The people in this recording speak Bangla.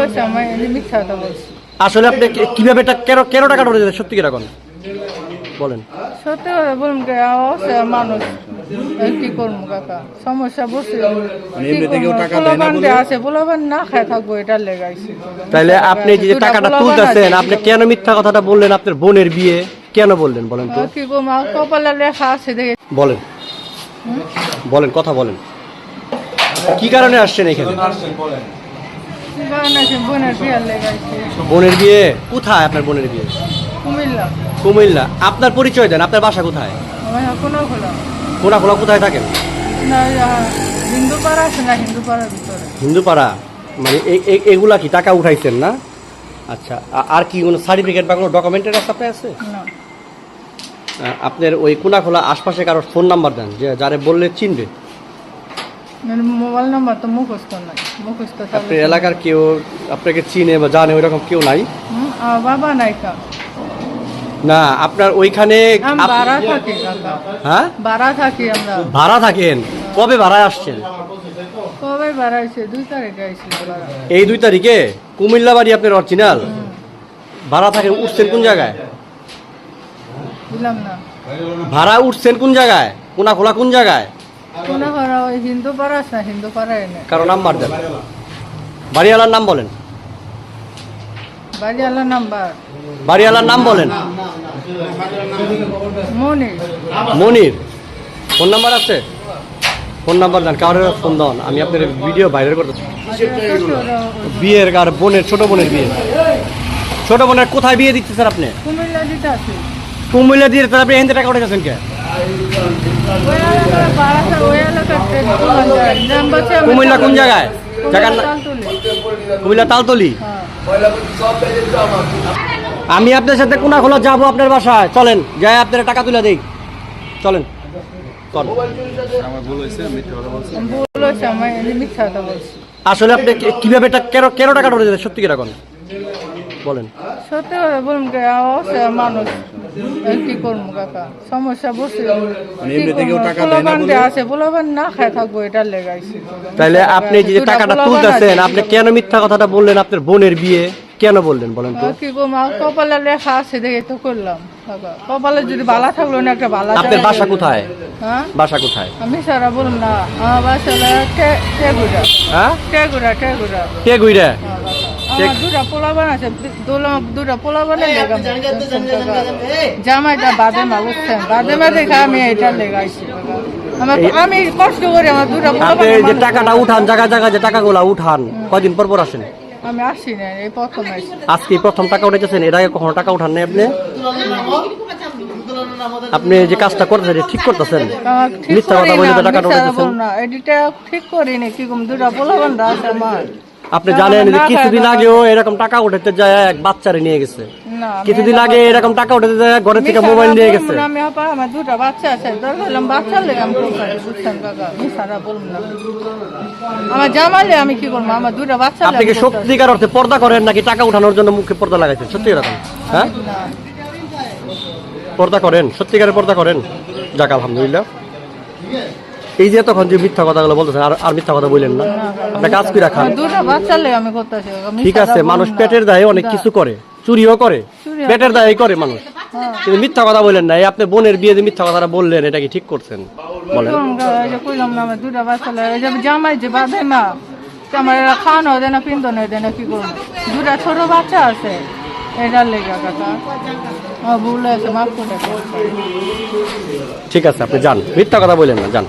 হয়েছে আমি মিথ্যা কথা বলছি। আসলে আপনি কীভাবে এটা কেন কেন টাকা দিলেন? সত্যি বলেন। সত্যি কথা বলুন অবশ্যই মানুষ। কি করব কাকা? সমস্যা বসে। পোলাবান আছে পোলাবান না খায় থাকব এটা লেগাইছি তাইলে আপনি যে টাকাটা তুলতেছেন আপনি কেন মিথ্যা কথাটা বললেন? আপনার বোনের বিয়ে কেন বললেন? বলেন তো। কি কপালে লেখা আছে দেখে। বলেন। বলেন কথা বলেন। কি কারণে আসছেন এখানে? বোনের বিয়ে কোথায় আপনার বোনের বিয়ে? কুমিল্লা। কুমিল্লা। আপনার পরিচয় দেন আপনার বাসা কোথায়? আমার কোনো খোলা কোনা খোলা কোথায় থাকেন? না হিন্দু পাড়া আছে না হিন্দু ভিতরে। হিন্দুপাড়া? মানে এগুলা কি টাকা উঠাইছেন না? আচ্ছা আর কি কোনো সার্টিফিকেট বা কোনো ডকুমেন্টের আপনার আছে? আপনার ওই কোনা খোলা আশপাশে কারোর ফোন নাম্বার দেন যে যারে বললে চিনবে। মোবাইল নাম্বার তো মুখস্থ নাই মুখস্থ থাকলে এলাকার কেউ আপনাকে চিনে বা জানে ওইরকম কেউ নাই? বাবা নাই কা না আপনার ওইখানে ভাড়া থাকি হ্যাঁ? ভাড়া থাকি আমরা। ভাড়া থাকেন? কবে ভাড়ায় আসছেন? কবে বাড়াইছে দুই তারিখে আইছিল ভাড়া। এই দুই তারিখে? কুমিল্লা বাড়ি আপনার অরিজিনাল ভাড়া থাকেন উঠছেন কোন জায়গায়? দিলাম না। ভাড়া উঠছেন কোন জায়গায়? কোনা খোলা কোন জায়গায়? কোন ঘর ওই হিন্দু পাড়া আছে না হিন্দু পাড়ায় এনে। কারও নাম্বার দেন। বাড়িওয়ালার নাম বলেন। বাড়ি নাম্বার বাড়িওয়ালার নাম বলেন। মনি মনির। ফোন নাম্বার আছে? ফোন নাম্বার দেন কারোর ফোন দেন আমি আপনার ভিডিও ভাইরাল করতেছি বিয়ের আর বোনের ছোট বোনের বিয়ে। ছোট বোনের কোথায় বিয়ে দিচ্ছে স্যার আপনি? কুমিল্লা দিতে আছে কুমিল্লা দিয়ে আপনি এখান থেকে টাকা উঠেছেন কে? কুমিল্লা কোন জায়গায়? জায়গার কুমিল্লা তালতলি। আমি আপনার সাথে কোনা খোলা যাব আপনার বাসায়। চলেন যাই আপনার টাকা তুলে দেই। চলেন আসলে আপনি কীভাবে কেন টাকা দিলেন? সত্যি কি এখন বলেন। সত্যি কথা বলুন অবশ্যই মানুষ। কি করব কাকা? সমস্যা বসে। পোলাবান আছে পোলাবান না খায় থাকব এটা লেগাইছি তাইলে আপনি যে টাকাটা তুলতেছেন আপনি কেন মিথ্যা কথাটা বললেন আপনার বোনের বিয়ে? কেন বললেন বলেন তো? কি করব আমার কপালে লেখা আছে দেখে তো করলাম। কপালে যদি বালা থাকল না একটা বালা আপনার বাসা কোথায়? হ্যাঁ? বাসা কোথায়? আমি সারা বলুন না আমার বাসা টেগুড়া হ্যাঁ? টেগুড়া টেগুড়া কে গুইরা আমার বাসা। আমার দুটা পোলাবান আছে। দুটা পোলাবানের লেগা জামাইটা বাদে মা বুঝছেন? বাদে মা দেখে আমি এটা লেগাইছি। আমি কষ্ট করি আমার দুটা আপনি যে টাকাটা উঠান জায়গা জায়গা যে টাকাগুলা উঠান কয়দিন পর পর আসেন? আমি আসি না এই প্রথম আজকে প্রথম টাকা উঠেছেন এর আগে কখনো টাকা উঠান নাই আপনি? আপনি যে কাজটা করতেছেন ঠিক করতেছেন? আমার ঠিক মিথ্যা কথা বলে টাকাটা মিথ্যা না, এডিটা ঠিক করিনি কি কম দুটা পোলাবান আছে আমার। আপনি জানেন যে কিছুদিন আগেও এরকম টাকা উঠাতে যায় এক বাচ্চারে নিয়ে গেছে। কিছুদিন আগে এরকম টাকা উঠাতে যায় ঘরের থেকে মোবাইল নিয়ে গেছে। আমার দুটা বাচ্চা আছে আমার জামালে আমি কি করব? আমার দুটা বাচ্চা আপনি কি সত্যিকার অর্থে পর্দা করেন নাকি টাকা উঠানোর জন্য মুখে পর্দা লাগাইছেন? সত্যি এরকম হ্যাঁ? পর্দা করেন সত্যিকারের পর্দা করেন। যাক আলহামদুলিল্লাহ। এই যে তখন যে মিথ্যা কথাগুলো বলতেছেন আর আর মিথ্যা কথা বললেন না। আপনি কাজ করে লেগে আমি করতেছি ঠিক আছে মানুষ পেটের দায়ে অনেক কিছু করে চুরিও করে পেটের দায়ে করে মানুষ। হ্যাঁ। কিন্তু মিথ্যা কথা বললেন না এই আপনি বোনের বিয়ে যে মিথ্যা কথাটা বললেন এটা কি ঠিক করছেন? বলেন। জামাই যে বাঁধে মা আমার খাওয়ানো দেয় না পিন্দন দেয় না কি করব? দুটা ছোট বাচ্চা আছে এটার লেগে কাকা ভুল হয়েছে মাফ করে ঠিক আছে আপনি যান। মিথ্যা কথা বললেন না যান।